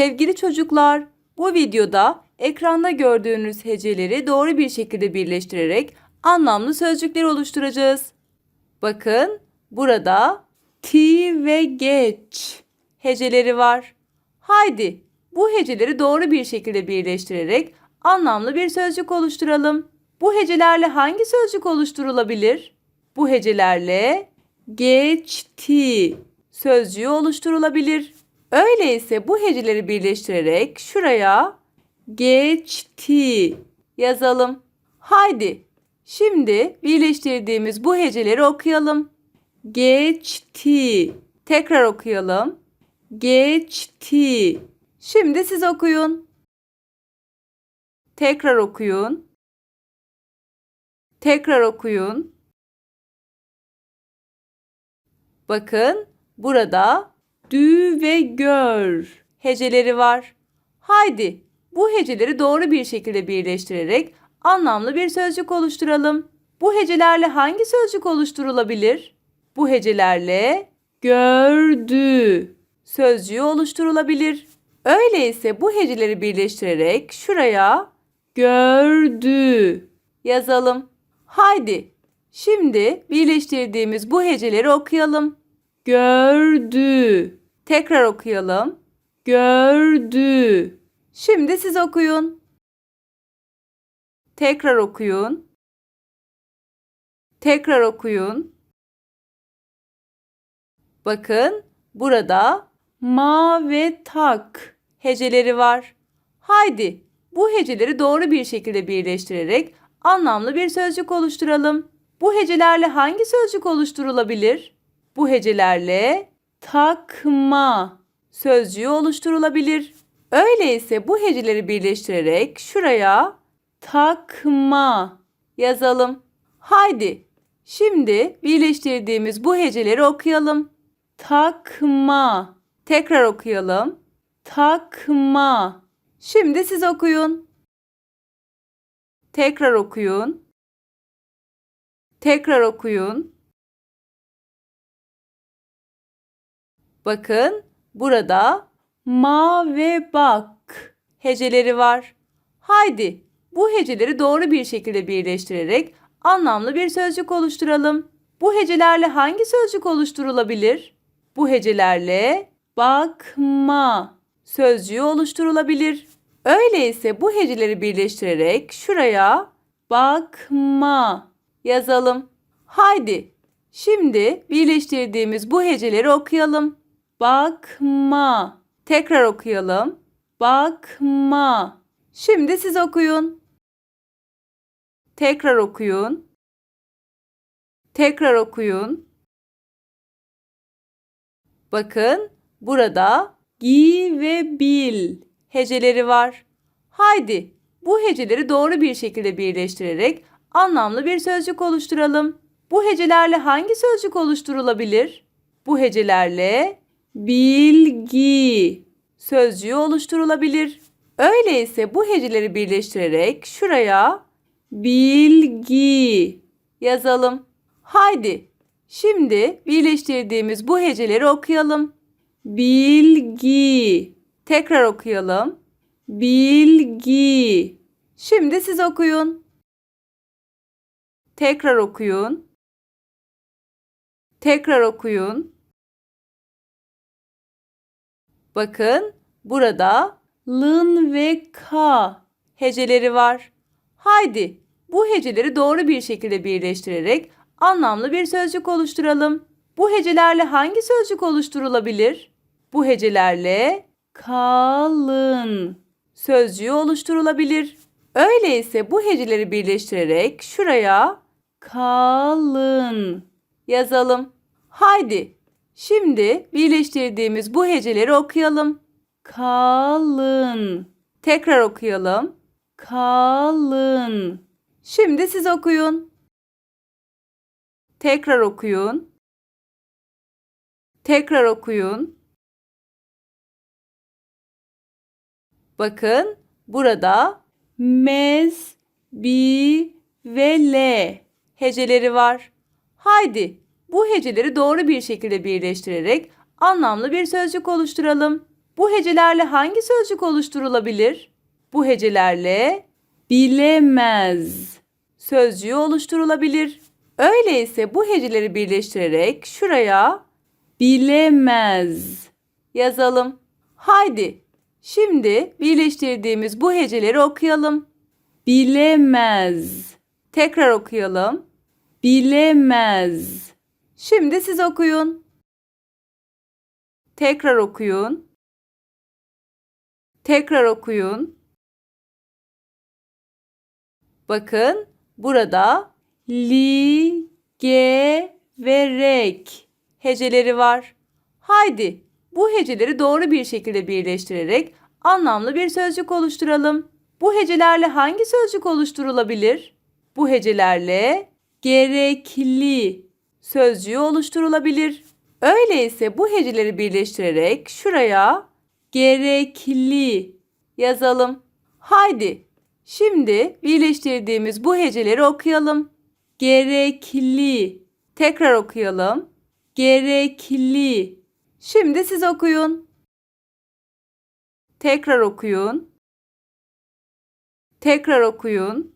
Sevgili çocuklar, bu videoda ekranda gördüğünüz heceleri doğru bir şekilde birleştirerek anlamlı sözcükler oluşturacağız. Bakın burada ti ve geç heceleri var. Haydi bu heceleri doğru bir şekilde birleştirerek anlamlı bir sözcük oluşturalım. Bu hecelerle hangi sözcük oluşturulabilir? Bu hecelerle geçti sözcüğü oluşturulabilir. Öyleyse bu heceleri birleştirerek şuraya geçti yazalım. Haydi şimdi birleştirdiğimiz bu heceleri okuyalım. Geçti. Tekrar okuyalım. Geçti. Şimdi siz okuyun. Tekrar okuyun. Tekrar okuyun. Bakın burada dü ve gör heceleri var. Haydi bu heceleri doğru bir şekilde birleştirerek anlamlı bir sözcük oluşturalım. Bu hecelerle hangi sözcük oluşturulabilir? Bu hecelerle gördü sözcüğü oluşturulabilir. Öyleyse bu heceleri birleştirerek şuraya gördü yazalım. Haydi şimdi birleştirdiğimiz bu heceleri okuyalım. Gördü. Tekrar okuyalım. Gördü. Şimdi siz okuyun. Tekrar okuyun. Tekrar okuyun. Bakın burada ma ve tak heceleri var. Haydi bu heceleri doğru bir şekilde birleştirerek anlamlı bir sözcük oluşturalım. Bu hecelerle hangi sözcük oluşturulabilir? Bu hecelerle takma sözcüğü oluşturulabilir. Öyleyse bu heceleri birleştirerek şuraya takma yazalım. Haydi şimdi birleştirdiğimiz bu heceleri okuyalım. Takma. Tekrar okuyalım. Takma. Şimdi siz okuyun. Tekrar okuyun. Tekrar okuyun. Bakın burada ma ve bak heceleri var. Haydi bu heceleri doğru bir şekilde birleştirerek anlamlı bir sözcük oluşturalım. Bu hecelerle hangi sözcük oluşturulabilir? Bu hecelerle bakma sözcüğü oluşturulabilir. Öyleyse bu heceleri birleştirerek şuraya bakma yazalım. Haydi şimdi birleştirdiğimiz bu heceleri okuyalım. Bakma. Tekrar okuyalım. Bakma. Şimdi siz okuyun. Tekrar okuyun. Tekrar okuyun. Bakın burada gi ve bil heceleri var. Haydi bu heceleri doğru bir şekilde birleştirerek anlamlı bir sözcük oluşturalım. Bu hecelerle hangi sözcük oluşturulabilir? Bu hecelerle bilgi sözcüğü oluşturulabilir. Öyleyse bu heceleri birleştirerek şuraya bilgi yazalım. Haydi şimdi birleştirdiğimiz bu heceleri okuyalım. Bilgi. Tekrar okuyalım. Bilgi. Şimdi siz okuyun. Tekrar okuyun. Tekrar okuyun. Bakın burada lın ve ka heceleri var. Haydi bu heceleri doğru bir şekilde birleştirerek anlamlı bir sözcük oluşturalım. Bu hecelerle hangi sözcük oluşturulabilir? Bu hecelerle kalın sözcüğü oluşturulabilir. Öyleyse bu heceleri birleştirerek şuraya kalın yazalım. Haydi şimdi birleştirdiğimiz bu heceleri okuyalım. Kalın. Tekrar okuyalım. Kalın. Şimdi siz okuyun. Tekrar okuyun. Tekrar okuyun. Bakın burada mez, bi ve le heceleri var. Haydi bu heceleri doğru bir şekilde birleştirerek anlamlı bir sözcük oluşturalım. Bu hecelerle hangi sözcük oluşturulabilir? Bu hecelerle bilemez sözcüğü oluşturulabilir. Öyleyse bu heceleri birleştirerek şuraya bilemez yazalım. Haydi şimdi birleştirdiğimiz bu heceleri okuyalım. Bilemez. Tekrar okuyalım. Bilemez. Şimdi siz okuyun. Tekrar okuyun. Tekrar okuyun. Bakın burada li, ge ve rek heceleri var. Haydi bu heceleri doğru bir şekilde birleştirerek anlamlı bir sözcük oluşturalım. Bu hecelerle hangi sözcük oluşturulabilir? Bu hecelerle gerekli sözcüğü oluşturulabilir. Öyleyse bu heceleri birleştirerek şuraya gerekli yazalım. Haydi şimdi birleştirdiğimiz bu heceleri okuyalım. Gerekli. Tekrar okuyalım. Gerekli. Şimdi siz okuyun. Tekrar okuyun. Tekrar okuyun.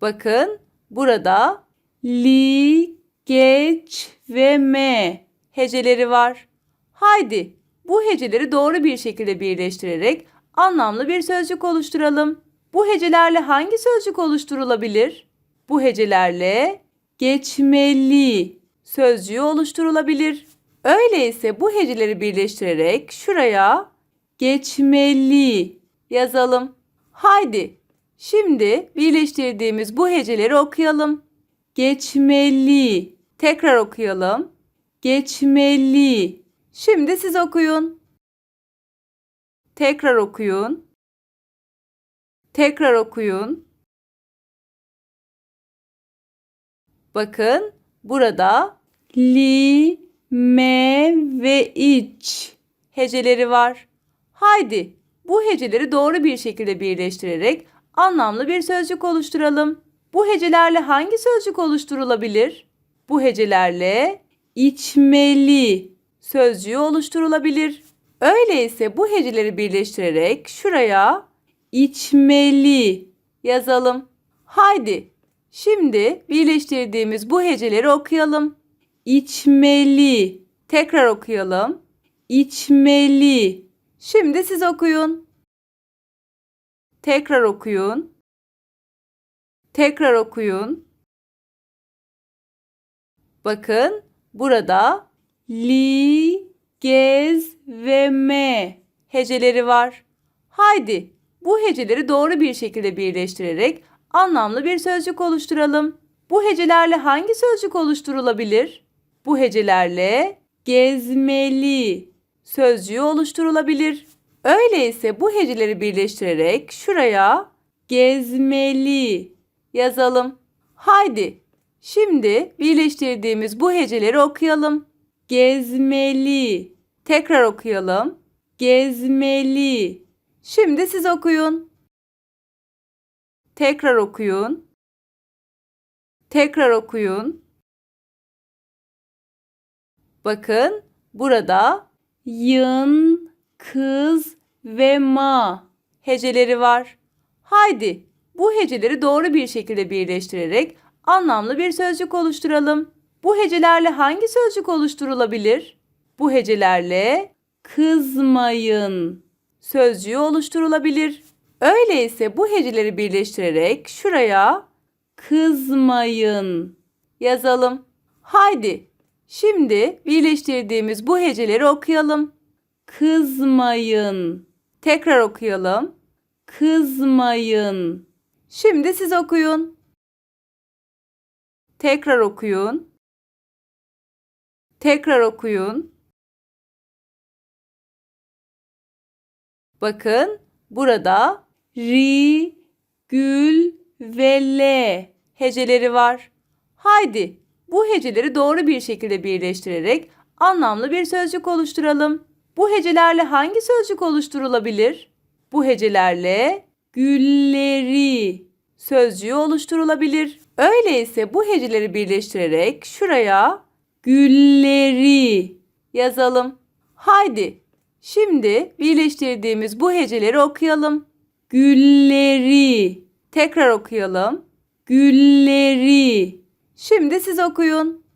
Bakın burada li, geç ve me heceleri var. Haydi bu heceleri doğru bir şekilde birleştirerek anlamlı bir sözcük oluşturalım. Bu hecelerle hangi sözcük oluşturulabilir? Bu hecelerle geçmeli sözcüğü oluşturulabilir. Öyleyse bu heceleri birleştirerek şuraya geçmeli yazalım. Haydi şimdi birleştirdiğimiz bu heceleri okuyalım. Geçmeli. Tekrar okuyalım. Geçmeli. Şimdi siz okuyun. Tekrar okuyun. Tekrar okuyun. Bakın burada li, me ve iç heceleri var. Haydi bu heceleri doğru bir şekilde birleştirerek anlamlı bir sözcük oluşturalım. Bu hecelerle hangi sözcük oluşturulabilir? Bu hecelerle içmeli sözcüğü oluşturulabilir. Öyleyse bu heceleri birleştirerek şuraya içmeli yazalım. Haydi şimdi birleştirdiğimiz bu heceleri okuyalım. İçmeli. Tekrar okuyalım. İçmeli. Şimdi siz okuyun. Tekrar okuyun. Tekrar okuyun. Bakın burada li, gez ve me heceleri var. Haydi bu heceleri doğru bir şekilde birleştirerek anlamlı bir sözcük oluşturalım. Bu hecelerle hangi sözcük oluşturulabilir? Bu hecelerle gezmeli sözcüğü oluşturulabilir. Öyleyse bu heceleri birleştirerek şuraya gezmeli yazalım. Haydi şimdi birleştirdiğimiz bu heceleri okuyalım. Gezmeli. Tekrar okuyalım. Gezmeli. Şimdi siz okuyun. Tekrar okuyun. Tekrar okuyun. Bakın burada yın, kız ve ma heceleri var. Haydi bu heceleri doğru bir şekilde birleştirerek anlamlı bir sözcük oluşturalım. Bu hecelerle hangi sözcük oluşturulabilir? Bu hecelerle kızmayın sözcüğü oluşturulabilir. Öyleyse bu heceleri birleştirerek şuraya kızmayın yazalım. Haydi şimdi birleştirdiğimiz bu heceleri okuyalım. Kızmayın. Tekrar okuyalım. Kızmayın. Şimdi siz okuyun. Tekrar okuyun. Tekrar okuyun. Bakın burada ri, gül ve le heceleri var. Haydi bu heceleri doğru bir şekilde birleştirerek anlamlı bir sözcük oluşturalım. Bu hecelerle hangi sözcük oluşturulabilir? Bu hecelerle gülleri sözcüğü oluşturulabilir. Öyleyse bu heceleri birleştirerek şuraya gülleri yazalım. Haydi şimdi birleştirdiğimiz bu heceleri okuyalım. Gülleri. Tekrar okuyalım. Gülleri. Şimdi siz okuyun.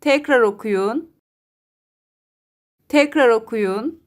Tekrar okuyun. Tekrar okuyun.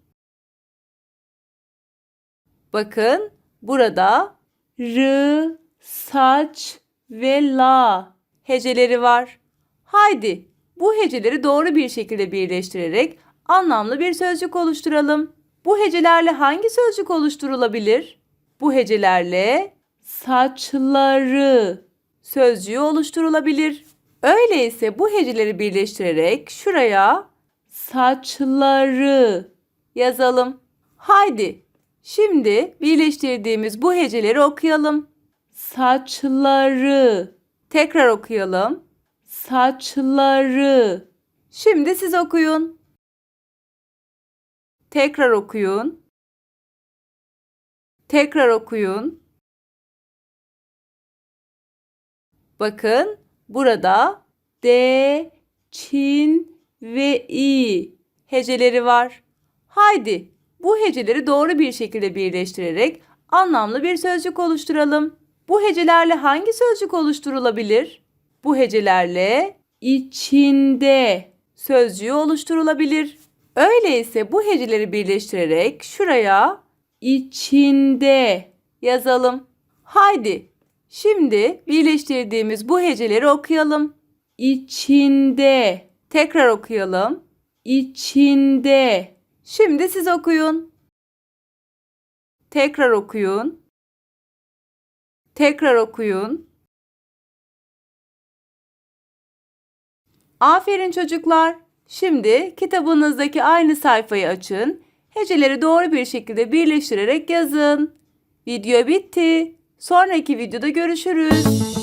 Bakın burada r, saç ve la heceleri var. Haydi bu heceleri doğru bir şekilde birleştirerek anlamlı bir sözcük oluşturalım. Bu hecelerle hangi sözcük oluşturulabilir? Bu hecelerle saçları sözcüğü oluşturulabilir. Öyleyse bu heceleri birleştirerek şuraya saçları yazalım. Haydi şimdi birleştirdiğimiz bu heceleri okuyalım. Saçları. Tekrar okuyalım. Saçları. Şimdi siz okuyun. Tekrar okuyun. Tekrar okuyun. Bakın burada D, Çin ve İ heceleri var. Haydi bu heceleri doğru bir şekilde birleştirerek anlamlı bir sözcük oluşturalım. Bu hecelerle hangi sözcük oluşturulabilir? Bu hecelerle içinde sözcüğü oluşturulabilir. Öyleyse bu heceleri birleştirerek şuraya içinde yazalım. Haydi şimdi birleştirdiğimiz bu heceleri okuyalım. İçinde. Tekrar okuyalım. İçinde. Şimdi siz okuyun. Tekrar okuyun. Tekrar okuyun. Aferin çocuklar. Şimdi kitabınızdaki aynı sayfayı açın. Heceleri doğru bir şekilde birleştirerek yazın. Video bitti. Sonraki videoda görüşürüz.